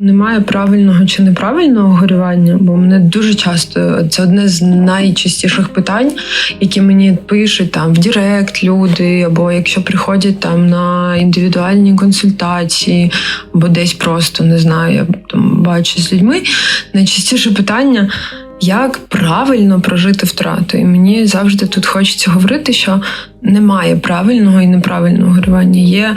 Немає правильного чи неправильного горювання, бо мене дуже часто це одне з найчастіших питань, які мені пишуть там в Директ люди, або якщо приходять там на індивідуальні консультації, або десь просто не знаю, я там бачу з людьми. Найчастіше питання. Як правильно прожити втрату? І мені завжди тут хочеться говорити, що немає правильного і неправильного горювання. Є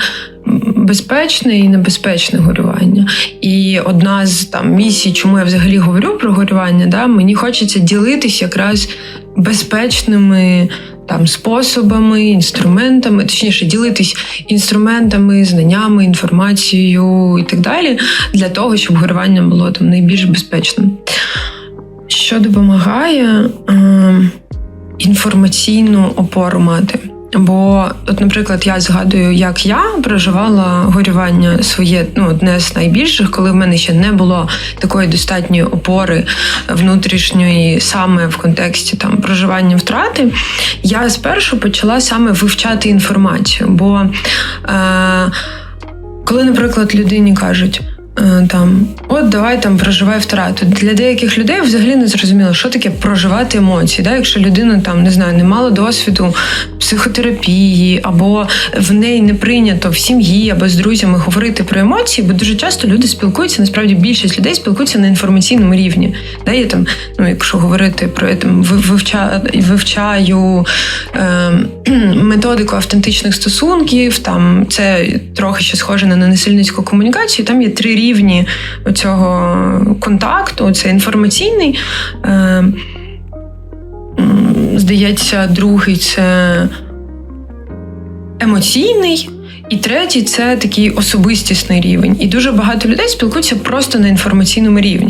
безпечне і небезпечне горювання. І одна з там місій, чому я взагалі говорю про горювання, да, мені хочеться ділитись якраз безпечними там способами, інструментами, точніше, ділитись інструментами, знаннями, інформацією і так далі, для того, щоб горювання було там найбільш безпечним. Що допомагає е, інформаційну опору мати. Бо, от, наприклад, я згадую, як я проживала горювання своє, ну одне з найбільших, коли в мене ще не було такої достатньої опори внутрішньої, саме в контексті там проживання втрати. Я спершу почала саме вивчати інформацію. Бо е, коли, наприклад, людині кажуть. Е, Там, от давай там проживай втрату. Для деяких людей взагалі не зрозуміло, що таке проживати емоції. Да? Якщо людина там не знаю, не мала досвіду психотерапії, або в неї не прийнято в сім'ї або з друзями говорити про емоції, бо дуже часто люди спілкуються. Насправді більшість людей спілкуються на інформаційному рівні. Да? Я там, ну якщо говорити про я там ви- вивча, вивчаю е, методику автентичних стосунків, там це трохи ще схоже на ненасильницьку комунікацію. Там є три рівні цього контакту: це інформаційний. Е, Здається, другий це емоційний. І третій це такий особистісний рівень. І дуже багато людей спілкуються просто на інформаційному рівні.